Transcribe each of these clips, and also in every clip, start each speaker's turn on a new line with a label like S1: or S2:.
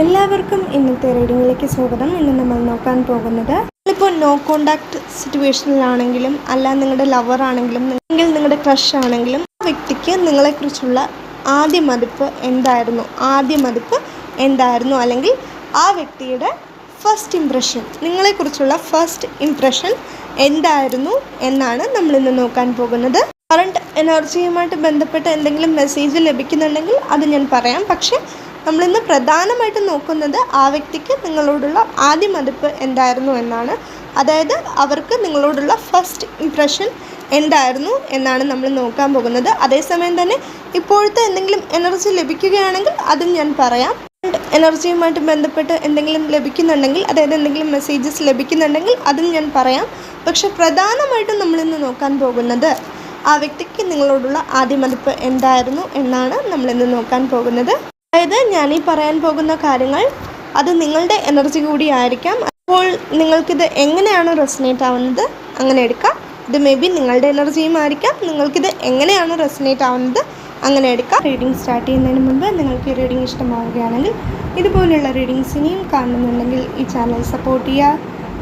S1: എല്ലാവർക്കും ഇന്നത്തെ റീഡിങ്ങിലേക്ക് സ്വാഗതം. ഇന്ന് നമ്മൾ നോക്കാൻ പോകുന്നത് ഇപ്പോൾ നോ കോണ്ടാക്ട് സിറ്റുവേഷനിലാണെങ്കിലും അല്ല നിങ്ങളുടെ ലവർ ആണെങ്കിലും അല്ലെങ്കിൽ നിങ്ങളുടെ ക്രഷ് ആണെങ്കിലും ആ വ്യക്തിക്ക് നിങ്ങളെക്കുറിച്ചുള്ള ആദ്യ മതിപ്പ് എന്തായിരുന്നു? ആദ്യ മതിപ്പ് എന്തായിരുന്നു? അല്ലെങ്കിൽ ആ വ്യക്തിയുടെ ഫസ്റ്റ് ഇംപ്രഷൻ നിങ്ങളെക്കുറിച്ചുള്ള ഫസ്റ്റ് ഇംപ്രഷൻ എന്തായിരുന്നു എന്നാണ് നമ്മളിന്ന് നോക്കാൻ പോകുന്നത്. കറണ്ട് എനർജിയുമായിട്ട് ബന്ധപ്പെട്ട് എന്തെങ്കിലും മെസ്സേജ് ലഭിക്കുന്നുണ്ടെങ്കിൽ അത് ഞാൻ പറയാം. പക്ഷേ നമ്മളിന്ന് പ്രധാനമായിട്ട് നോക്കുന്നത് ആ വ്യക്തിക്ക് നിങ്ങളോടുള്ള ആദ്യ മതിപ്പ് എന്തായിരുന്നു എന്നാണ്. അതായത് അവർക്ക് നിങ്ങളോടുള്ള ഫസ്റ്റ് ഇംപ്രഷൻ എന്തായിരുന്നു എന്നാണ് നമ്മൾ നോക്കാൻ പോകുന്നത്. അതേസമയം തന്നെ ഇപ്പോഴത്തെ എന്തെങ്കിലും എനർജി ലഭിക്കുകയാണെങ്കിൽ അതും ഞാൻ പറയാം. എനർജിയുമായിട്ട് ബന്ധപ്പെട്ട് എന്തെങ്കിലും ലഭിക്കുന്നുണ്ടെങ്കിൽ അതായത് എന്തെങ്കിലും മെസ്സേജസ് ലഭിക്കുന്നുണ്ടെങ്കിൽ അതും ഞാൻ പറയാം. പക്ഷെ പ്രധാനമായിട്ടും നമ്മളിന്ന് നോക്കാൻ പോകുന്നത് ആ വ്യക്തിക്ക് നിങ്ങളോടുള്ള ആദ്യ മതിപ്പ് എന്തായിരുന്നു എന്നാണ് നമ്മളിന്ന് നോക്കാൻ പോകുന്നത്. അതായത് ഞാൻ ഈ പറയാൻ പോകുന്ന കാര്യങ്ങൾ അത് നിങ്ങളുടെ എനർജി കൂടി ആയിരിക്കാം. അപ്പോൾ നിങ്ങൾക്കിത് എങ്ങനെയാണ് റെസിനേറ്റ് ആവുന്നത്? അങ്ങനെ എടുക്കാം. ഇത് മേ ബി നിങ്ങളുടെ എനർജിയും ആയിരിക്കാം. നിങ്ങൾക്കിത് എങ്ങനെയാണ് റെസിനേറ്റ് ആവുന്നത്? അങ്ങനെ എടുക്കാം. റീഡിംഗ് സ്റ്റാർട്ട് ചെയ്യുന്നതിന് മുമ്പ് നിങ്ങൾക്ക് ഈ റീഡിംഗ് ഇഷ്ടമാവുകയാണെങ്കിൽ ഇതുപോലുള്ള റീഡിങ്സ് ഇനിയും കാണുന്നുണ്ടെങ്കിൽ ഈ ചാനൽ സപ്പോർട്ട് ചെയ്യുക.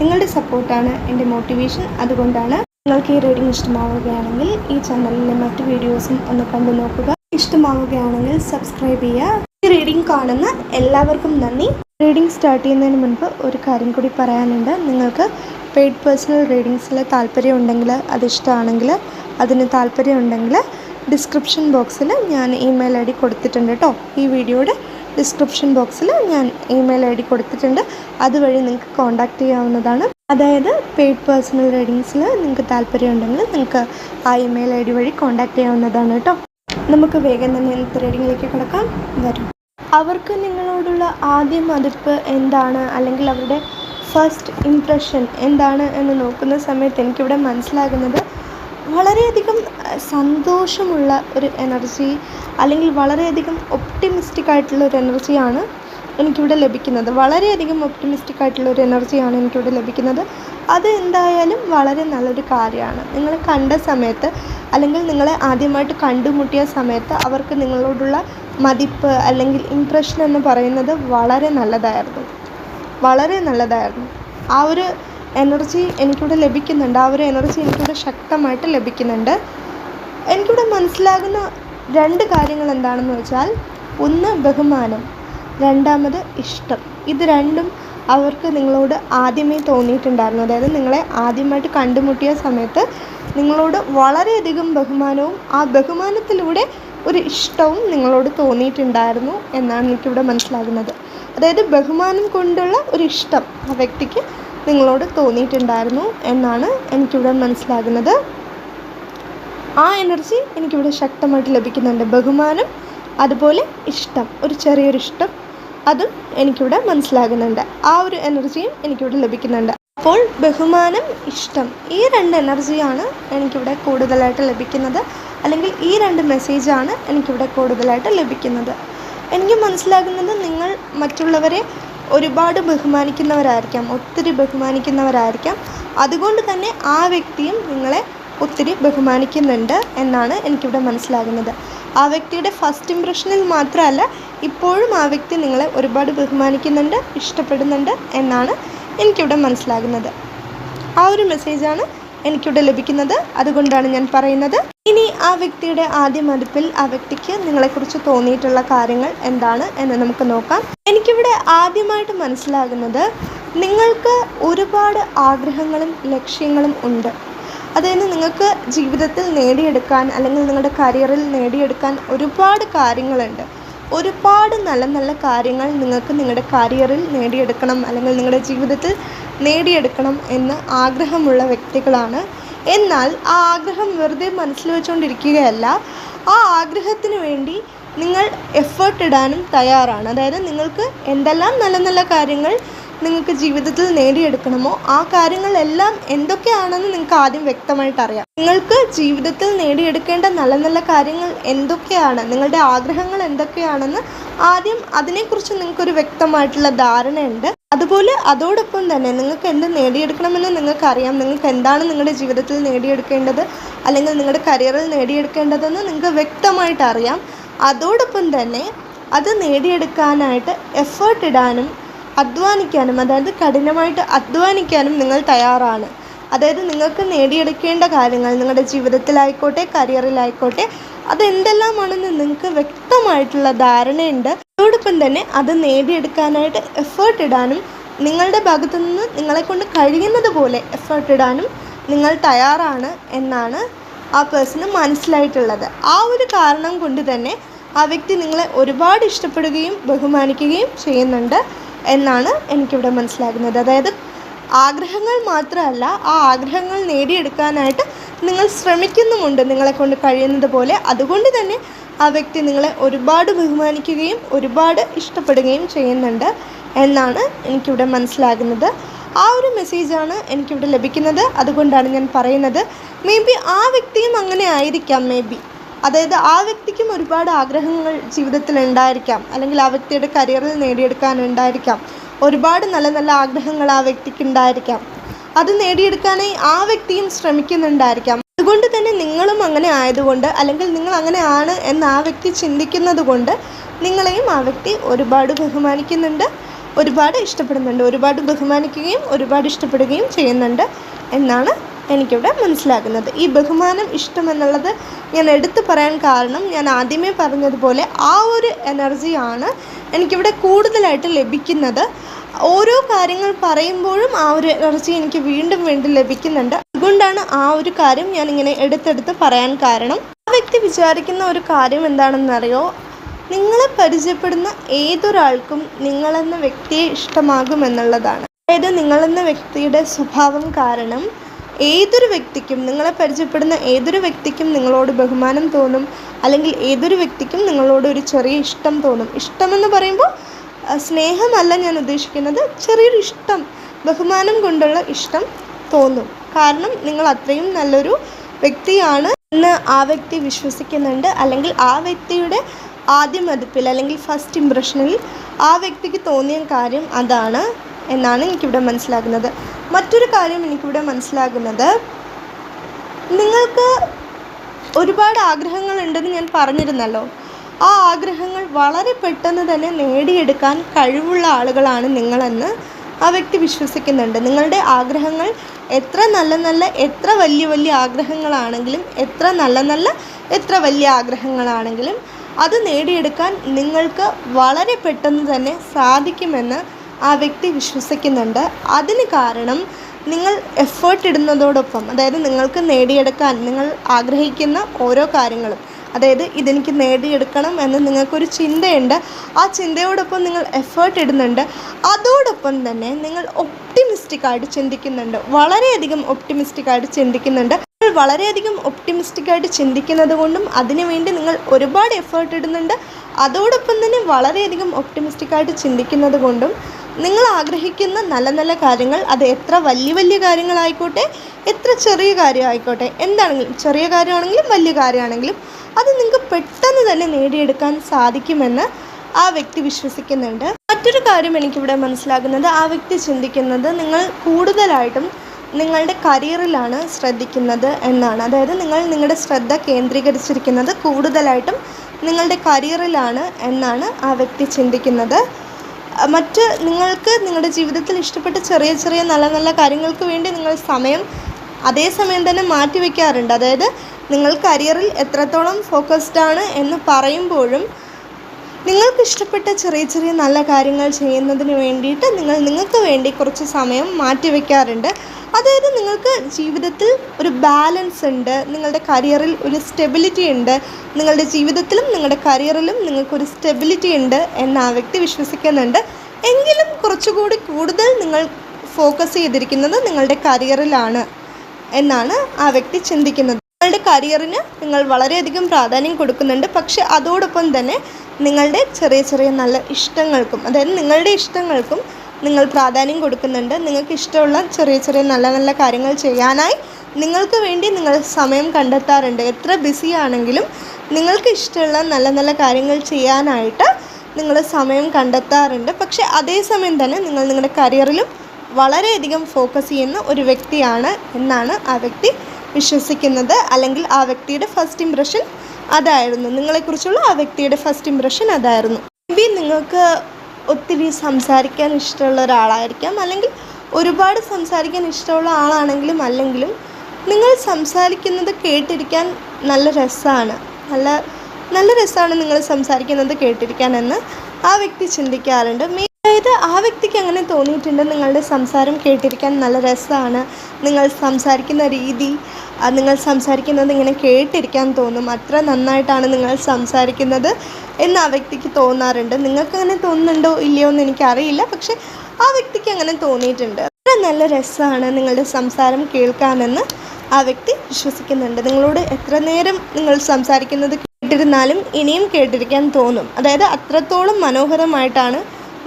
S1: നിങ്ങളുടെ സപ്പോർട്ടാണ് എന്റെ മോട്ടിവേഷൻ അതുകൊണ്ടാണ് നിങ്ങൾക്ക് ഈ റീഡിംഗ് ഇഷ്ടമാവുകയാണെങ്കിൽ ഈ ചാനലിലെ മറ്റ് വീഡിയോസും ഒന്ന് കണ്ടു നോക്കുക. ഇഷ്ടമാവുകയാണെങ്കിൽ സബ്സ്ക്രൈബ് ചെയ്യുക. റീഡിംഗ് കാണുന്ന എല്ലാവർക്കും നന്ദി. റീഡിംഗ് സ്റ്റാർട്ട് ചെയ്യുന്നതിന് മുൻപ് ഒരു കാര്യം കൂടി പറയാനുണ്ട്. നിങ്ങൾക്ക് പെയ്ഡ് പേഴ്സണൽ റീഡിങ്സിൽ താല്പര്യമുണ്ടെങ്കിൽ അത് ഇഷ്ടമാണെങ്കിൽ അതിന് താല്പര്യമുണ്ടെങ്കിൽ ഡിസ്ക്രിപ്ഷൻ ബോക്സിൽ ഞാൻ ഇമെയിൽ ഐ ഡി കൊടുത്തിട്ടുണ്ട് കേട്ടോ ഈ വീഡിയോയുടെ ഡിസ്ക്രിപ്ഷൻ ബോക്സിൽ ഞാൻ ഇമെയിൽ ഐ ഡി കൊടുത്തിട്ടുണ്ട്. അതുവഴി നിങ്ങൾക്ക് കോൺടാക്റ്റ് ചെയ്യാവുന്നതാണ്. അതായത് പെയ്ഡ് പേഴ്സണൽ റീഡിങ്സിൽ നിങ്ങൾക്ക് താല്പര്യമുണ്ടെങ്കിൽ നിങ്ങൾക്ക് ആ ഇമെയിൽ ഐ ഡി വഴി കോൺടാക്റ്റ് ചെയ്യാവുന്നതാണ് കേട്ടോ നമുക്ക് വേഗം തന്നെ റീഡിങ്ങിലേക്ക് കിടക്കാം. വരും. അവർക്ക് നിങ്ങളോടുള്ള ആദ്യ മതിപ്പ് എന്താണ്? അല്ലെങ്കിൽ അവരുടെ ഫസ്റ്റ് ഇംപ്രഷൻ എന്താണ് എന്ന് നോക്കുന്ന സമയത്ത് എനിക്കിവിടെ മനസ്സിലാകുന്നത് വളരെയധികം സന്തോഷമുള്ള ഒരു എനർജി അല്ലെങ്കിൽ വളരെയധികം ഒപ്റ്റിമിസ്റ്റിക് ആയിട്ടുള്ള ഒരു എനർജിയാണ് എനിക്കിവിടെ ലഭിക്കുന്നത്. വളരെയധികം ഒപ്റ്റിമിസ്റ്റിക് ആയിട്ടുള്ള ഒരു എനർജിയാണ് എനിക്കിവിടെ ലഭിക്കുന്നത്. അത് എന്തായാലും വളരെ നല്ലൊരു കാര്യമാണ്. നിങ്ങൾ കണ്ട സമയത്ത് അല്ലെങ്കിൽ നിങ്ങളെ ആദ്യമായിട്ട് കണ്ടുമുട്ടിയ സമയത്ത് അവർക്ക് നിങ്ങളോടുള്ള മതിപ്പ് അല്ലെങ്കിൽ ഇംപ്രഷൻ എന്ന് പറയുന്നത് വളരെ നല്ലതായിരുന്നു. വളരെ നല്ലതായിരുന്നു. ആ ഒരു എനർജി എനിക്കിവിടെ ലഭിക്കുന്നുണ്ട്. ആ ഒരു എനർജി എനിക്കിവിടെ ശക്തമായിട്ട് ലഭിക്കുന്നുണ്ട്. എനിക്കിവിടെ മനസ്സിലാകുന്ന രണ്ട് കാര്യങ്ങൾ എന്താണെന്ന് വെച്ചാൽ ഒന്ന് ബഹുമാനം. രണ്ടാമത് ഇഷ്ടം. ഇത് രണ്ടും അവർക്ക് നിങ്ങളോട് ആദ്യമേ തോന്നിയിട്ടുണ്ടായിരുന്നു. അതായത് നിങ്ങളെ ആദ്യമായിട്ട് കണ്ടുമുട്ടിയ സമയത്ത് നിങ്ങളോട് വളരെയധികം ബഹുമാനവും ആ ബഹുമാനത്തിലൂടെ ഒരു ഇഷ്ടവും നിങ്ങളോട് തോന്നിയിട്ടുണ്ടായിരുന്നു എന്നാണ് എനിക്കിവിടെ മനസ്സിലാകുന്നത്. അതായത് ബഹുമാനം കൊണ്ടുള്ള ഒരു ഇഷ്ടം ആ വ്യക്തിക്ക് നിങ്ങളോട് തോന്നിയിട്ടുണ്ടായിരുന്നു എന്നാണ് എനിക്കിവിടെ മനസ്സിലാകുന്നത്. ആ എനർജി എനിക്കിവിടെ ശക്തമായിട്ട് ലഭിക്കുന്നുണ്ട്. ബഹുമാനം അതുപോലെ ഇഷ്ടം ഒരു ചെറിയൊരു ഇഷ്ടം അതും എനിക്കിവിടെ മനസ്സിലാകുന്നുണ്ട്. ആ ഒരു എനർജിയും എനിക്കിവിടെ ലഭിക്കുന്നുണ്ട്. അപ്പോൾ ബഹുമാനം ഇഷ്ടം ഈ രണ്ട് എനർജിയാണ് എനിക്കിവിടെ കൂടുതലായിട്ട് ലഭിക്കുന്നത്. അല്ലെങ്കിൽ ഈ രണ്ട് മെസ്സേജാണ് എനിക്കിവിടെ കൂടുതലായിട്ട് ലഭിക്കുന്നത്. എനിക്ക് മനസ്സിലാകുന്നത് നിങ്ങൾ മറ്റുള്ളവരെ ഒരുപാട് ബഹുമാനിക്കുന്നവരായിരിക്കാം ഒത്തിരി ബഹുമാനിക്കുന്നവരായിരിക്കാം. അതുകൊണ്ട് തന്നെ ആ വ്യക്തിയും നിങ്ങളെ ഒത്തിരി ബഹുമാനിക്കുന്നുണ്ട് എന്നാണ് എനിക്കിവിടെ മനസ്സിലാകുന്നത്. ആ വ്യക്തിയുടെ ഫസ്റ്റ് ഇംപ്രഷനിൽ മാത്രമല്ല ഇപ്പോഴും ആ വ്യക്തി നിങ്ങളെ ഒരുപാട് ബഹുമാനിക്കുന്നുണ്ട് ഇഷ്ടപ്പെടുന്നുണ്ട് എന്നാണ് എനിക്കിവിടെ മനസ്സിലാകുന്നത്. ആ ഒരു മെസ്സേജാണ് എനിക്കിവിടെ ലഭിക്കുന്നത്. അതുകൊണ്ടാണ് ഞാൻ പറയുന്നത്. ഇനി ആ വ്യക്തിയുടെ ആദ്യ മതിപ്പിൽ ആ വ്യക്തിക്ക് നിങ്ങളെക്കുറിച്ച് തോന്നിയിട്ടുള്ള കാര്യങ്ങൾ എന്താണ് എന്ന് നമുക്ക് നോക്കാം. എനിക്കിവിടെ ആദ്യമായിട്ട് മനസ്സിലാകുന്നത് നിങ്ങൾക്ക് ഒരുപാട് ആഗ്രഹങ്ങളും ലക്ഷ്യങ്ങളും ഉണ്ട്. അതായത് നിങ്ങൾക്ക് ജീവിതത്തിൽ നേടിയെടുക്കാൻ അല്ലെങ്കിൽ നിങ്ങളുടെ കരിയറിൽ നേടിയെടുക്കാൻ ഒരുപാട് കാര്യങ്ങളുണ്ട്. ഒരുപാട് നല്ല നല്ല കാര്യങ്ങൾ നിങ്ങൾക്ക് നിങ്ങളുടെ കരിയറിൽ നേടിയെടുക്കണം അല്ലെങ്കിൽ നിങ്ങളുടെ ജീവിതത്തിൽ നേടിയെടുക്കണം എന്ന് ആഗ്രഹമുള്ള വ്യക്തികളാണ്. എന്നാൽ ആ ആഗ്രഹം വെറുതെ മനസ്സിൽ വെച്ചുകൊണ്ടിരിക്കുകയല്ല ആ ആഗ്രഹത്തിന് വേണ്ടി നിങ്ങൾ എഫേർട്ട് ഇടാനും തയ്യാറാണ്. അതായത് നിങ്ങൾക്ക് എന്തെല്ലാം നല്ല നല്ല കാര്യങ്ങൾ നിങ്ങൾക്ക് ജീവിതത്തിൽ നേടിയെടുക്കണമോ? ആ കാര്യങ്ങളെല്ലാം എന്തൊക്കെയാണെന്ന് നിങ്ങൾക്ക് ആദ്യം വ്യക്തമായിട്ട് അറിയാം നിങ്ങൾക്ക് ജീവിതത്തിൽ നേടിയെടുക്കേണ്ട നല്ല നല്ല കാര്യങ്ങൾ എന്തൊക്കെയാണ്? നിങ്ങളുടെ ആഗ്രഹങ്ങൾ എന്തൊക്കെയാണെന്ന് ആദ്യം അതിനെക്കുറിച്ച് നിങ്ങൾക്കൊരു വ്യക്തമായിട്ടുള്ള ധാരണയുണ്ട്. അതുപോലെ അതോടൊപ്പം തന്നെ നിങ്ങൾക്ക് എന്ത് നേടിയെടുക്കണമെന്ന് നിങ്ങൾക്കറിയാം. നിങ്ങൾക്ക് എന്താണ് നിങ്ങളുടെ ജീവിതത്തിൽ നേടിയെടുക്കേണ്ടത്? അല്ലെങ്കിൽ നിങ്ങളുടെ കരിയറിൽ നേടിയെടുക്കേണ്ടതെന്ന് നിങ്ങൾക്ക് വ്യക്തമായിട്ട് അറിയാം അതോടൊപ്പം തന്നെ അത് നേടിയെടുക്കാനായിട്ട് എഫേർട്ട് ഇടാനും അധ്വാനിക്കാനും അതായത് കഠിനമായിട്ട് അധ്വാനിക്കാനും നിങ്ങൾ തയ്യാറാണ്. അതായത് നിങ്ങൾക്ക് നേടിയെടുക്കേണ്ട കാര്യങ്ങൾ നിങ്ങളുടെ ജീവിതത്തിലായിക്കോട്ടെ കരിയറിലായിക്കോട്ടെ അതെന്തെല്ലാമാണെന്ന് നിങ്ങൾക്ക് വ്യക്തമായിട്ടുള്ള ധാരണയുണ്ട്. അതോടൊപ്പം തന്നെ അത് നേടിയെടുക്കാനായിട്ട് എഫേർട്ട് ഇടാനും നിങ്ങളുടെ ഭാഗത്തു നിന്ന് നിങ്ങളെക്കൊണ്ട് കഴിയുന്നത് പോലെ എഫേർട്ട് ഇടാനും നിങ്ങൾ തയ്യാറാണ് എന്നാണ് ആ പേഴ്സണ് മനസ്സിലായിട്ടുള്ളത്. ആ ഒരു കാരണം കൊണ്ട് തന്നെ ആ വ്യക്തി നിങ്ങളെ ഒരുപാട് ഇഷ്ടപ്പെടുകയും ബഹുമാനിക്കുകയും ചെയ്യുന്നുണ്ട്. എന്നാണ് എനിക്കിവിടെ മനസ്സിലാകുന്നത്. അതായത് ആഗ്രഹങ്ങൾ മാത്രമല്ല ആ ആഗ്രഹങ്ങൾ നേടിയെടുക്കാനായിട്ട് നിങ്ങൾ ശ്രമിക്കുന്നുമുണ്ട് നിങ്ങളെ കൊണ്ട് കഴിയുന്നത് പോലെ. അതുകൊണ്ട് തന്നെ ആ വ്യക്തി നിങ്ങളെ ഒരുപാട് ബഹുമാനിക്കുകയും ഒരുപാട് ഇഷ്ടപ്പെടുകയും ചെയ്യുന്നുണ്ട് എന്നാണ് എനിക്കിവിടെ മനസ്സിലാകുന്നത്. ആ ഒരു മെസ്സേജാണ് എനിക്കിവിടെ ലഭിക്കുന്നത്. അതുകൊണ്ടാണ് ഞാൻ പറയുന്നത് മേ ബി ആ വ്യക്തിയും അങ്ങനെ ആയിരിക്കാം മേ ബി അതായത് ആ വ്യക്തിക്കും ഒരുപാട് ആഗ്രഹങ്ങൾ ജീവിതത്തിൽ ഉണ്ടായിരിക്കാം. അല്ലെങ്കിൽ ആ വ്യക്തിയുടെ കരിയറിൽ നേടിയെടുക്കാൻ ഉണ്ടായിരിക്കാം. ഒരുപാട് നല്ല നല്ല ആഗ്രഹങ്ങൾ ആ വ്യക്തിക്ക് ഉണ്ടായിരിക്കാം. അത് നേടിയെടുക്കാനായി ആ വ്യക്തിയും ശ്രമിക്കുന്നുണ്ടായിരിക്കാം. അതുകൊണ്ട് തന്നെ നിങ്ങളും അങ്ങനെ ആയതുകൊണ്ട് അല്ലെങ്കിൽ നിങ്ങൾ അങ്ങനെ ആണ് എന്ന് ആ വ്യക്തി ചിന്തിക്കുന്നത് കൊണ്ട് നിങ്ങളെയും ആ വ്യക്തി ഒരുപാട് ബഹുമാനിക്കുന്നുണ്ട് ഒരുപാട് ഇഷ്ടപ്പെടുന്നുണ്ട്. ഒരുപാട് ബഹുമാനിക്കുകയും ഒരുപാട് ഇഷ്ടപ്പെടുകയും ചെയ്യുന്നുണ്ട് എന്നാണ് എനിക്കിവിടെ മനസ്സിലാക്കുന്നത്. ഈ ബഹുമാനം ഇഷ്ടമെന്നുള്ളത് ഞാൻ എടുത്തു പറയാൻ കാരണം ഞാൻ ആദ്യമേ പറഞ്ഞതുപോലെ ആ ഒരു എനർജിയാണ് എനിക്കിവിടെ കൂടുതലായിട്ട് ലഭിക്കുന്നത്. ഓരോ കാര്യങ്ങൾ പറയുമ്പോഴും ആ ഒരു എനർജി എനിക്ക് വീണ്ടും വീണ്ടും ലഭിക്കുന്നുണ്ട്. അതുകൊണ്ടാണ് ആ ഒരു കാര്യം ഞാൻ ഇങ്ങനെ എടുത്തെടുത്ത് പറയാൻ കാരണം. ആ വ്യക്തി വിചാരിക്കുന്ന ഒരു കാര്യം എന്താണെന്നറിയോ നിങ്ങളെ പരിചയപ്പെടുന്ന ഏതൊരാൾക്കും നിങ്ങളെന്ന വ്യക്തിയെ ഇഷ്ടമാകുമെന്നുള്ളതാണ് അതായത് നിങ്ങളെന്ന വ്യക്തിയുടെ സ്വഭാവം കാരണം ഏതൊരു വ്യക്തിക്കും നിങ്ങളെ പരിചയപ്പെടുന്ന ഏതൊരു വ്യക്തിക്കും നിങ്ങളോട് ബഹുമാനം തോന്നും അല്ലെങ്കിൽ ഏതൊരു വ്യക്തിക്കും നിങ്ങളോട് ഒരു ചെറിയ ഇഷ്ടം തോന്നും. ഇഷ്ടമെന്ന് പറയുമ്പോൾ സ്നേഹമല്ല ഞാൻ ഉദ്ദേശിക്കുന്നത് ചെറിയൊരു ഇഷ്ടം ബഹുമാനം കൊണ്ടുള്ള ഇഷ്ടം തോന്നും. കാരണം നിങ്ങൾ അത്രയും നല്ലൊരു വ്യക്തിയാണ് എന്ന് ആ വ്യക്തി വിശ്വസിക്കുന്നുണ്ട്. അല്ലെങ്കിൽ ആ വ്യക്തിയുടെ ആദ്യ മതിപ്പിൽ അല്ലെങ്കിൽ ഫസ്റ്റ് ഇംപ്രഷനിൽ ആ വ്യക്തിക്ക് തോന്നിയ കാര്യം അതാണ്. എന്നാണ് എനിക്കിവിടെ മനസ്സിലാകുന്നത്. മറ്റൊരു കാര്യം എനിക്കിവിടെ മനസ്സിലാകുന്നത്. നിങ്ങൾക്ക് ഒരുപാട് ആഗ്രഹങ്ങളുണ്ടെന്ന് ഞാൻ പറഞ്ഞിരുന്നല്ലോ. ആ ആഗ്രഹങ്ങൾ വളരെ പെട്ടെന്ന് തന്നെ നേടിയെടുക്കാൻ കഴിവുള്ള ആളുകളാണ് നിങ്ങളെന്ന് ആ വ്യക്തി വിശ്വസിക്കുന്നുണ്ട്. നിങ്ങളുടെ ആഗ്രഹങ്ങൾ എത്ര നല്ല നല്ല എത്ര വലിയ വലിയ ആഗ്രഹങ്ങളാണെങ്കിലും എത്ര നല്ല നല്ല എത്ര വലിയ ആഗ്രഹങ്ങളാണെങ്കിലും അത് നേടിയെടുക്കാൻ നിങ്ങൾക്ക് വളരെ പെട്ടെന്ന് തന്നെ സാധിക്കുമെന്ന് ആ വ്യക്തി വിശ്വസിക്കുന്നുണ്ട്. അതിന് കാരണം നിങ്ങൾ എഫേർട്ട് ഇടുന്നതോടൊപ്പം അതായത് നിങ്ങൾക്ക് നേടിയെടുക്കാൻ നിങ്ങൾ ആഗ്രഹിക്കുന്ന ഓരോ കാര്യങ്ങളും അതായത് ഇതെനിക്ക് നേടിയെടുക്കണം എന്ന് നിങ്ങൾക്കൊരു ചിന്തയുണ്ട് ആ ചിന്തയോടൊപ്പം നിങ്ങൾ എഫേർട്ട് ഇടുന്നുണ്ട് അതോടൊപ്പം തന്നെ നിങ്ങൾ ഒപ്റ്റിമിസ്റ്റിക് ആയിട്ട് ചിന്തിക്കുന്നുണ്ട്. വളരെയധികം ഒപ്റ്റിമിസ്റ്റിക് ആയിട്ട് ചിന്തിക്കുന്നുണ്ട്. നിങ്ങൾ വളരെയധികം ഒപ്റ്റിമിസ്റ്റിക് ആയിട്ട് ചിന്തിക്കുന്നത് കൊണ്ടും അതിനുവേണ്ടി നിങ്ങൾ ഒരുപാട് എഫേർട്ട് ഇടുന്നുണ്ട്. അതോടൊപ്പം തന്നെ വളരെയധികം ഒപ്റ്റിമിസ്റ്റിക് ആയിട്ട് ചിന്തിക്കുന്നത് കൊണ്ടും നിങ്ങൾ ആഗ്രഹിക്കുന്ന നല്ല നല്ല കാര്യങ്ങൾ അത് എത്ര വലിയ വലിയ കാര്യങ്ങളായിക്കോട്ടെ എത്ര ചെറിയ കാര്യമായിക്കോട്ടെ എന്താണെങ്കിലും ചെറിയ കാര്യമാണെങ്കിലും വലിയ കാര്യമാണെങ്കിലും അത് നിങ്ങൾക്ക് പെട്ടെന്ന് തന്നെ നേടിയെടുക്കാൻ സാധിക്കുമെന്ന് ആ വ്യക്തി വിശ്വസിക്കുന്നുണ്ട്. മറ്റൊരു കാര്യം എനിക്കിവിടെ മനസ്സിലാകുന്നത് ആ വ്യക്തി ചിന്തിക്കുന്നത് നിങ്ങൾ കൂടുതലായിട്ടും നിങ്ങളുടെ കരിയറിലാണ് ശ്രദ്ധിക്കുന്നത് എന്നാണ്. അതായത് നിങ്ങൾ നിങ്ങളുടെ ശ്രദ്ധ കേന്ദ്രീകരിച്ചിരിക്കുന്നത് കൂടുതലായിട്ടും നിങ്ങളുടെ കരിയറിലാണ് എന്നാണ് ആ വ്യക്തി ചിന്തിക്കുന്നത്. മറ്റ് നിങ്ങൾക്ക് നിങ്ങളുടെ ജീവിതത്തിൽ ഇഷ്ടപ്പെട്ട ചെറിയ ചെറിയ നല്ല നല്ല കാര്യങ്ങൾക്ക് വേണ്ടി നിങ്ങൾ സമയം അതേ സമയം തന്നെ മാറ്റി വയ്ക്കാറുണ്ട് അതായത് നിങ്ങൾ കരിയറിൽ എത്രത്തോളം ഫോക്കസ്ഡ് ആണ് എന്ന് പറയുമ്പോഴും നിങ്ങൾക്ക് ഇഷ്ടപ്പെട്ട ചെറിയ ചെറിയ നല്ല കാര്യങ്ങൾ ചെയ്യുന്നതിന് വേണ്ടിയിട്ട് നിങ്ങൾ നിങ്ങൾക്ക് വേണ്ടി കുറച്ച് സമയം മാറ്റി വയ്ക്കാറുണ്ട് അതായത് നിങ്ങൾക്ക് ജീവിതത്തിൽ ഒരു ബാലൻസ് ഉണ്ട് നിങ്ങളുടെ കരിയറിൽ ഒരു സ്റ്റെബിലിറ്റി ഉണ്ട് നിങ്ങളുടെ ജീവിതത്തിലും നിങ്ങളുടെ കരിയറിലും നിങ്ങൾക്കൊരു സ്റ്റെബിലിറ്റി ഉണ്ട് എന്ന് ആ വ്യക്തി വിശ്വസിക്കുന്നുണ്ട്. എങ്കിലും കുറച്ചുകൂടി കൂടുതൽ നിങ്ങൾ ഫോക്കസ് ചെയ്തിരിക്കുന്നത് നിങ്ങളുടെ കരിയറിലാണ് എന്നാണ് ആ വ്യക്തി ചിന്തിക്കുന്നത്. നിങ്ങളുടെ കരിയറിന് നിങ്ങൾ വളരെയധികം പ്രാധാന്യം കൊടുക്കുന്നുണ്ട്. പക്ഷെ അതോടൊപ്പം തന്നെ നിങ്ങളുടെ ചെറിയ ചെറിയ നല്ല ഇഷ്ടങ്ങൾക്കും അതായത് നിങ്ങളുടെ ഇഷ്ടങ്ങൾക്കും നിങ്ങൾ പ്രാധാന്യം കൊടുക്കുന്നുണ്ട്. നിങ്ങൾക്ക് ഇഷ്ടമുള്ള ചെറിയ ചെറിയ നല്ല നല്ല കാര്യങ്ങൾ ചെയ്യാനായി നിങ്ങൾക്ക് വേണ്ടി നിങ്ങൾ സമയം കണ്ടെത്താറുണ്ട്. എത്ര ബിസി ആണെങ്കിലും നിങ്ങൾക്ക് ഇഷ്ടമുള്ള നല്ല നല്ല കാര്യങ്ങൾ ചെയ്യാനായിട്ട് നിങ്ങൾ സമയം കണ്ടെത്താറുണ്ട്. പക്ഷെ അതേസമയം തന്നെ നിങ്ങൾ നിങ്ങളുടെ കരിയറിലും വളരെയധികം ഫോക്കസ് ചെയ്യുന്ന ഒരു വ്യക്തിയാണ് എന്നാണ് ആ വ്യക്തി വിശ്വസിക്കുന്നത്. അല്ലെങ്കിൽ ആ വ്യക്തിയുടെ ഫസ്റ്റ് ഇംപ്രഷൻ അതായിരുന്നു. നിങ്ങളെക്കുറിച്ചുള്ള ആ വ്യക്തിയുടെ ഫസ്റ്റ് ഇംപ്രഷൻ അതായിരുന്നു. മേ ബി നിങ്ങൾക്ക് ഒത്തിരി സംസാരിക്കാൻ ഇഷ്ടമുള്ള ഒരാളായിരിക്കാം. അല്ലെങ്കിൽ ഒരുപാട് സംസാരിക്കാൻ ഇഷ്ടമുള്ള ആളാണെങ്കിലും അല്ലെങ്കിലും നിങ്ങൾ സംസാരിക്കുന്നത് കേട്ടിരിക്കാൻ നല്ല രസമാണ് നല്ല നല്ല രസമാണ് നിങ്ങൾ സംസാരിക്കുന്നത് കേട്ടിരിക്കാൻ എന്ന് ആ വ്യക്തി ചിന്തിക്കാറുണ്ട്. മേ അതായത് ആ വ്യക്തിക്ക് അങ്ങനെ തോന്നിയിട്ടുണ്ട് നിങ്ങളുടെ സംസാരം കേട്ടിരിക്കാൻ നല്ല രസമാണ്? നിങ്ങൾ സംസാരിക്കുന്ന രീതി നിങ്ങൾ സംസാരിക്കുന്നത് ഇങ്ങനെ കേട്ടിരിക്കാൻ തോന്നും അത്ര നന്നായിട്ടാണ് നിങ്ങൾ സംസാരിക്കുന്നത് എന്ന് ആ വ്യക്തിക്ക് തോന്നാറുണ്ട്. നിങ്ങൾക്ക് അങ്ങനെ തോന്നുന്നുണ്ടോ ഇല്ലയോ എന്ന് എനിക്കറിയില്ല പക്ഷെ ആ വ്യക്തിക്ക് അങ്ങനെ തോന്നിയിട്ടുണ്ട്. അത്ര നല്ല രസമാണ് നിങ്ങളുടെ സംസാരം കേൾക്കാനെന്ന് ആ വ്യക്തി വിശ്വസിക്കുന്നുണ്ട്. നിങ്ങളോട് എത്ര നേരം നിങ്ങൾ സംസാരിക്കുന്നത് കേട്ടിരുന്നാലും ഇനിയും കേട്ടിരിക്കാൻ തോന്നും. അതായത് അത്രത്തോളം മനോഹരമായിട്ടാണ്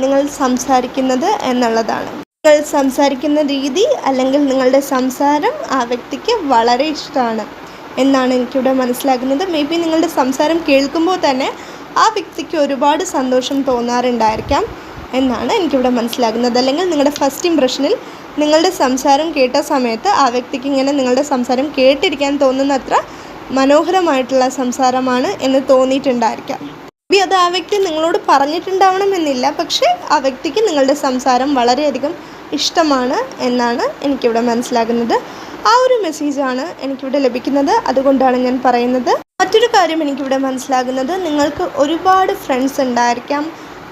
S1: നിങ്ങൾ സംസാരിക്കുന്നത് എന്നുള്ളതാണ്. നിങ്ങൾ സംസാരിക്കുന്ന രീതി അല്ലെങ്കിൽ നിങ്ങളുടെ സംസാരം ആ വ്യക്തിക്ക് വളരെ ഇഷ്ടമാണ് എന്നാണ് എനിക്കിവിടെ മനസ്സിലാക്കുന്നത് മേ ബി നിങ്ങളുടെ സംസാരം കേൾക്കുമ്പോൾ തന്നെ ആ വ്യക്തിക്ക് ഒരുപാട് സന്തോഷം തോന്നാറുണ്ടായിരിക്കാം എന്നാണ് എനിക്കിവിടെ മനസ്സിലാകുന്നത്. അല്ലെങ്കിൽ നിങ്ങളുടെ ഫസ്റ്റ് ഇംപ്രഷനിൽ നിങ്ങളുടെ സംസാരം കേട്ട സമയത്ത് ആ വ്യക്തിക്ക് ഇങ്ങനെ നിങ്ങളുടെ സംസാരം കേട്ടിരിക്കാൻ തോന്നുന്നത്ര മനോഹരമായിട്ടുള്ള സംസാരമാണ് എന്ന് തോന്നിയിട്ടുണ്ടായിരിക്കാം. ബി അത് ആ വ്യക്തി നിങ്ങളോട് പറഞ്ഞിട്ടുണ്ടാവണമെന്നില്ല. പക്ഷേ ആ വ്യക്തിക്ക് നിങ്ങളുടെ സംസാരം വളരെയധികം ഇഷ്ടമാണ് എന്നാണ് എനിക്കിവിടെ മനസ്സിലാകുന്നത്. ആ ഒരു മെസ്സേജാണ് എനിക്കിവിടെ ലഭിക്കുന്നത്. അതുകൊണ്ടാണ് ഞാൻ പറയുന്നത്. മറ്റൊരു കാര്യം എനിക്കിവിടെ മനസ്സിലാകുന്നത്. നിങ്ങൾക്ക് ഒരുപാട് ഫ്രണ്ട്സ് ഉണ്ടായിരിക്കാം.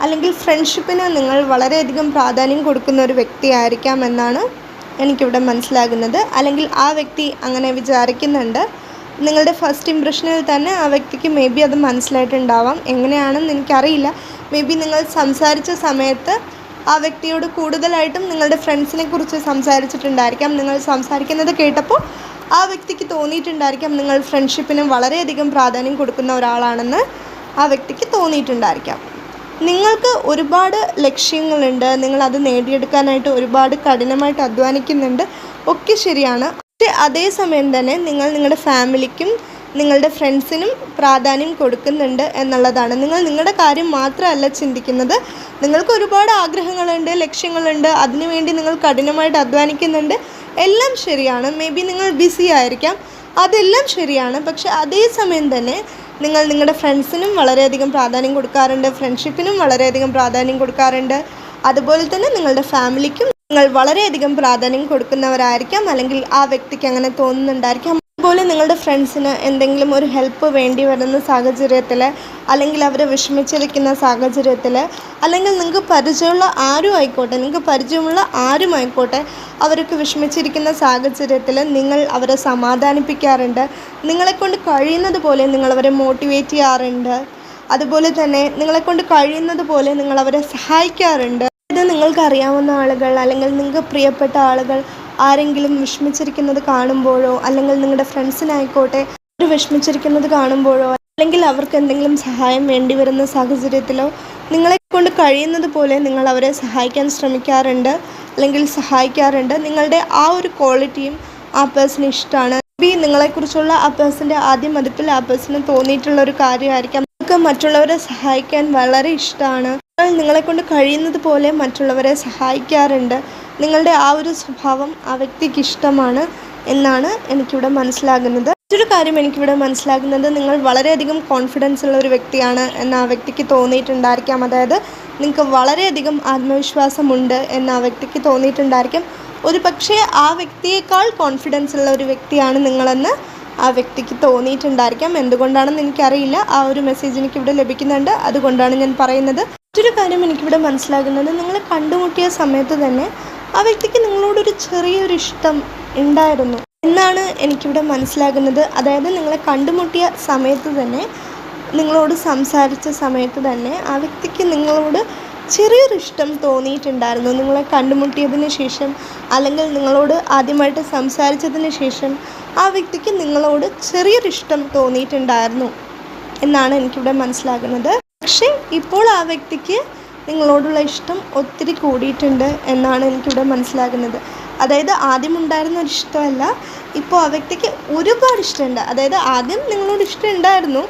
S1: അല്ലെങ്കിൽ ഫ്രണ്ട്ഷിപ്പിന് നിങ്ങൾ വളരെയധികം പ്രാധാന്യം കൊടുക്കുന്ന ഒരു വ്യക്തിയായിരിക്കാം എന്നാണ് എനിക്കിവിടെ മനസ്സിലാകുന്നത്. അല്ലെങ്കിൽ ആ വ്യക്തി അങ്ങനെ വിചാരിക്കുന്നുണ്ട്. നിങ്ങളുടെ ഫസ്റ്റ് ഇംപ്രഷനിൽ തന്നെ ആ വ്യക്തിക്ക് മേ ബി അത് മനസ്സിലായിട്ടുണ്ടാവാം. എങ്ങനെയാണെന്ന് എനിക്കറിയില്ല. മേ ബി നിങ്ങൾ സംസാരിച്ച സമയത്ത് ആ വ്യക്തിയോട് കൂടുതലായിട്ടും നിങ്ങളുടെ ഫ്രണ്ട്സിനെ കുറിച്ച് സംസാരിച്ചിട്ടുണ്ടായിരിക്കാം. നിങ്ങൾ സംസാരിക്കുന്നത് കേട്ടപ്പോൾ ആ വ്യക്തിക്ക് തോന്നിയിട്ടുണ്ടായിരിക്കാം. നിങ്ങൾ ഫ്രണ്ട്ഷിപ്പിന് വളരെയധികം പ്രാധാന്യം കൊടുക്കുന്ന ഒരാളാണെന്ന് ആ വ്യക്തിക്ക് തോന്നിയിട്ടുണ്ടായിരിക്കാം. നിങ്ങൾക്ക് ഒരുപാട് ലക്ഷ്യങ്ങളുണ്ട്. നിങ്ങൾ അത് നേടിയെടുക്കാനായിട്ട് ഒരുപാട് കഠിനമായിട്ട് അധ്വാനിക്കുന്നുണ്ട്. ഒക്കെ ശരിയാണ്. പക്ഷേ അതേസമയം തന്നെ നിങ്ങൾ നിങ്ങളുടെ ഫാമിലിക്കും നിങ്ങളുടെ ഫ്രണ്ട്സിനും പ്രാധാന്യം കൊടുക്കുന്നുണ്ട് എന്നുള്ളതാണ്. നിങ്ങൾ നിങ്ങളുടെ കാര്യം മാത്രമല്ല ചിന്തിക്കുന്നത്. നിങ്ങൾക്ക് ഒരുപാട് ആഗ്രഹങ്ങളുണ്ട് ലക്ഷ്യങ്ങളുണ്ട്. അതിനുവേണ്ടി നിങ്ങൾ കഠിനമായിട്ട് അധ്വാനിക്കുന്നുണ്ട്. എല്ലാം ശരിയാണ്. മേ ബി നിങ്ങൾ ബിസി ആയിരിക്കാം. അതെല്ലാം ശരിയാണ്. പക്ഷെ അതേസമയം തന്നെ നിങ്ങൾ നിങ്ങളുടെ ഫ്രണ്ട്സിനും വളരെയധികം പ്രാധാന്യം കൊടുക്കാറുണ്ട്. ഫ്രണ്ട്ഷിപ്പിനും വളരെയധികം പ്രാധാന്യം കൊടുക്കാറുണ്ട്. അതുപോലെ തന്നെ നിങ്ങളുടെ ഫാമിലിക്കും നിങ്ങൾ വളരെയധികം പ്രാധാന്യം കൊടുക്കുന്നവരായിരിക്കാം അല്ലെങ്കിൽ ആ വ്യക്തിക്ക് അങ്ങനെ തോന്നുന്നുണ്ടായിരിക്കാം. അതുപോലെ നിങ്ങളുടെ ഫ്രണ്ട്സിന് എന്തെങ്കിലും ഒരു ഹെൽപ്പ് വേണ്ടി വരുന്ന സാഹചര്യത്തിൽ അല്ലെങ്കിൽ അവരെ വിഷമിച്ചിരിക്കുന്ന സാഹചര്യത്തിൽ അല്ലെങ്കിൽ നിങ്ങൾക്ക് പരിചയമുള്ള ആരും ആയിക്കോട്ടെ നിങ്ങൾക്ക് പരിചയമുള്ള ആരും ആയിക്കോട്ടെ അവർക്ക് വിഷമിച്ചിരിക്കുന്ന സാഹചര്യത്തിൽ നിങ്ങൾ അവരെ സമാധാനിപ്പിക്കാറുണ്ട്. നിങ്ങളെക്കൊണ്ട് കഴിയുന്നത് പോലെ നിങ്ങൾ അവരെ മോട്ടിവേറ്റ് ചെയ്യാറുണ്ട്. അതുപോലെ തന്നെ നിങ്ങളെക്കൊണ്ട് കഴിയുന്നത് പോലെ നിങ്ങളവരെ സഹായിക്കാറുണ്ട്. ഇത് നിങ്ങൾക്ക് അറിയാവുന്ന ആളുകൾ അല്ലെങ്കിൽ നിങ്ങൾക്ക് പ്രിയപ്പെട്ട ആളുകൾ ആരെങ്കിലും വിഷമിച്ചിരിക്കുന്നത് കാണുമ്പോഴോ അല്ലെങ്കിൽ നിങ്ങളുടെ ഫ്രണ്ട്സിനായിക്കോട്ടെ അവർ വിഷമിച്ചിരിക്കുന്നത് കാണുമ്പോഴോ അല്ലെങ്കിൽ അവർക്ക് എന്തെങ്കിലും സഹായം വേണ്ടി വരുന്ന സാഹചര്യത്തിലോ നിങ്ങളെ കൊണ്ട് കഴിയുന്നത് പോലെ നിങ്ങൾ അവരെ സഹായിക്കാൻ ശ്രമിക്കാറുണ്ട് അല്ലെങ്കിൽ സഹായിക്കാറുണ്ട്. നിങ്ങളുടെ ആ ഒരു ക്വാളിറ്റിയും ആ പേഴ്സണ് ഇഷ്ടമാണ്. ബി നിങ്ങളെക്കുറിച്ചുള്ള ആ പേഴ്സന്റെ ആദ്യ മതിപ്പിൽ ആ പേഴ്സണ് തോന്നിയിട്ടുള്ള ഒരു കാര്യമായിരിക്കാം. നിങ്ങൾക്ക് മറ്റുള്ളവരെ സഹായിക്കാൻ വളരെ ഇഷ്ടമാണ്. നിങ്ങളെക്കൊണ്ട് കഴിയുന്നത് പോലെ മറ്റുള്ളവരെ സഹായിക്കാറുണ്ട്. നിങ്ങളുടെ ആ ഒരു സ്വഭാവം ആ വ്യക്തിക്ക് ഇഷ്ടമാണ് എന്നാണ് എനിക്കിവിടെ മനസ്സിലാകുന്നത്. മറ്റൊരു കാര്യം എനിക്കിവിടെ മനസ്സിലാകുന്നത് നിങ്ങൾ വളരെയധികം കോൺഫിഡൻസ് ഉള്ള ഒരു വ്യക്തിയാണ് എന്ന് ആ വ്യക്തിക്ക് തോന്നിയിട്ടുണ്ടായിരിക്കാം. അതായത് നിങ്ങൾക്ക് വളരെയധികം ആത്മവിശ്വാസമുണ്ട് എന്ന് ആ വ്യക്തിക്ക് തോന്നിയിട്ടുണ്ടായിരിക്കും. ഒരു പക്ഷേ ആ വ്യക്തിയേക്കാൾ കോൺഫിഡൻസ് ഉള്ള ഒരു വ്യക്തിയാണ് നിങ്ങളെന്ന് ആ വ്യക്തിക്ക് തോന്നിയിട്ടുണ്ടായിരിക്കാം. എന്തുകൊണ്ടാണെന്ന് എനിക്കറിയില്ല. ആ ഒരു മെസ്സേജ് എനിക്കിവിടെ ലഭിക്കുന്നുണ്ട്. അതുകൊണ്ടാണ് ഞാൻ പറയുന്നത്. മറ്റൊരു കാര്യം എനിക്കിവിടെ മനസ്സിലാകുന്നത് നിങ്ങളെ കണ്ടുമുട്ടിയ സമയത്ത് തന്നെ ആ വ്യക്തിക്ക് നിങ്ങളോടൊരു ചെറിയൊരു ഇഷ്ടം ഉണ്ടായിരുന്നു. എന്നാണ് എനിക്കിവിടെ മനസ്സിലാകുന്നത്. അതായത് നിങ്ങളെ കണ്ടുമുട്ടിയ സമയത്ത് തന്നെ നിങ്ങളോട് സംസാരിച്ച സമയത്ത് തന്നെ ആ വ്യക്തിക്ക് നിങ്ങളോട് ചെറിയൊരു ഇഷ്ടം തോന്നിയിട്ടുണ്ടായിരുന്നു. നിങ്ങളെ കണ്ടുമുട്ടിയതിന് ശേഷം അല്ലെങ്കിൽ നിങ്ങളോട് ആദ്യമായിട്ട് സംസാരിച്ചതിന് ശേഷം ആ വ്യക്തിക്ക് നിങ്ങളോട് ചെറിയൊരു ഇഷ്ടം തോന്നിയിട്ടുണ്ടായിരുന്നു എന്നാണ് എനിക്കിവിടെ മനസ്സിലാകുന്നത്. പക്ഷേ ഇപ്പോൾ ആ വ്യക്തിക്ക് നിങ്ങളോടുള്ള ഇഷ്ടം ഒത്തിരി കൂടിയിട്ടുണ്ട് എന്നാണ് എനിക്കിവിടെ മനസ്സിലാകുന്നത്. അതായത് ആദ്യം ഉണ്ടായിരുന്ന ഒരു ഇഷ്ടമല്ല ഇപ്പോൾ ആ വ്യക്തിക്ക് ഒരുപാട് ഇഷ്ടമുണ്ട്. അതായത് ആദ്യം നിങ്ങളോട് ഇഷ്ടം ഉണ്ടായിരുന്നു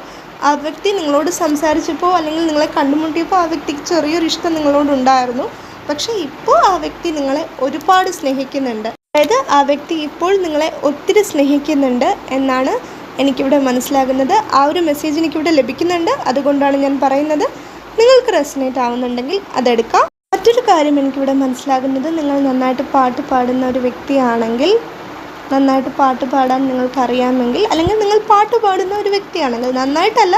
S1: ആ വ്യക്തി നിങ്ങളോട് സംസാരിച്ചപ്പോൾ അല്ലെങ്കിൽ നിങ്ങളെ കണ്ടുമുട്ടിയപ്പോൾ ആ വ്യക്തിക്ക് ചെറിയൊരു ഇഷ്ടം നിങ്ങളോട് ഉണ്ടായിരുന്നു. പക്ഷേ ഇപ്പോൾ ആ വ്യക്തി നിങ്ങളെ ഒരുപാട് സ്നേഹിക്കുന്നുണ്ട്. അതായത് ആ വ്യക്തി ഇപ്പോൾ നിങ്ങളെ ഒത്തിരി സ്നേഹിക്കുന്നുണ്ട് എന്നാണ് എനിക്കിവിടെ മനസ്സിലാകുന്നത്. ആ ഒരു മെസ്സേജ് എനിക്കിവിടെ ലഭിക്കുന്നുണ്ട്. അതുകൊണ്ടാണ് ഞാൻ പറയുന്നത്. നിങ്ങൾക്ക് റെസിനേറ്റ് ആവുന്നുണ്ടെങ്കിൽ അതെടുക്കാം. മറ്റൊരു കാര്യം എനിക്കിവിടെ മനസ്സിലാകുന്നത്. നിങ്ങൾ നന്നായിട്ട് പാട്ട് പാടുന്ന ഒരു വ്യക്തിയാണെങ്കിൽ നന്നായിട്ട് പാട്ട് പാടാൻ നിങ്ങൾക്ക് അറിയാമെങ്കിൽ അല്ലെങ്കിൽ നിങ്ങൾ പാട്ട് പാടുന്ന ഒരു വ്യക്തിയാണെങ്കിൽ നന്നായിട്ടല്ല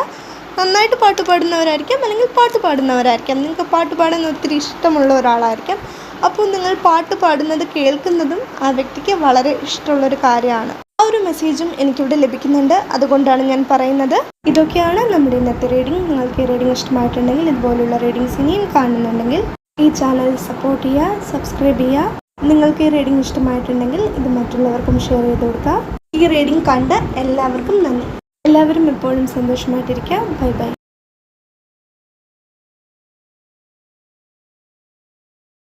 S1: നന്നായിട്ട് പാട്ട് പാടുന്നവരായിരിക്കാം അല്ലെങ്കിൽ പാട്ട് പാടുന്നവരായിരിക്കാം. നിങ്ങൾക്ക് പാട്ട് പാടാൻ ഒത്തിരി ഇഷ്ടമുള്ള ഒരാളായിരിക്കാം. അപ്പോൾ നിങ്ങൾ പാട്ട് പാടുന്നത് കേൾക്കുന്നതും ആ വ്യക്തിക്ക് വളരെ ഇഷ്ടമുള്ളൊരു കാര്യമാണ്. ആ ഒരു മെസ്സേജും എനിക്കിവിടെ ലഭിക്കുന്നുണ്ട്. അതുകൊണ്ടാണ് ഞാൻ പറയുന്നത്. ഇതൊക്കെയാണ് നമ്മുടെ ഇന്നത്തെ റീഡിംഗ് നിങ്ങൾക്ക് ഈ റീഡിംഗ് ഇഷ്ടമായിട്ടുണ്ടെങ്കിൽ ഇതുപോലുള്ള റീഡിങ്സ് ഇനിയും കാണുന്നുണ്ടെങ്കിൽ ഈ ചാനൽ സപ്പോർട്ട് ചെയ്യുക സബ്സ്ക്രൈബ് ചെയ്യുക. നിങ്ങൾക്ക് ഈ റീഡിംഗ് ഇഷ്ടമായിട്ടുണ്ടെങ്കിൽ ഇത് മറ്റുള്ളവർക്കും ഷെയർ ചെയ്ത് കൊടുക്കുക. ഈ റീഡിംഗ് കണ്ട് എല്ലാവർക്കും നന്ദി. എല്ലാവരും എപ്പോഴും സന്തോഷമായിട്ടിരിക്കുക. Bye bye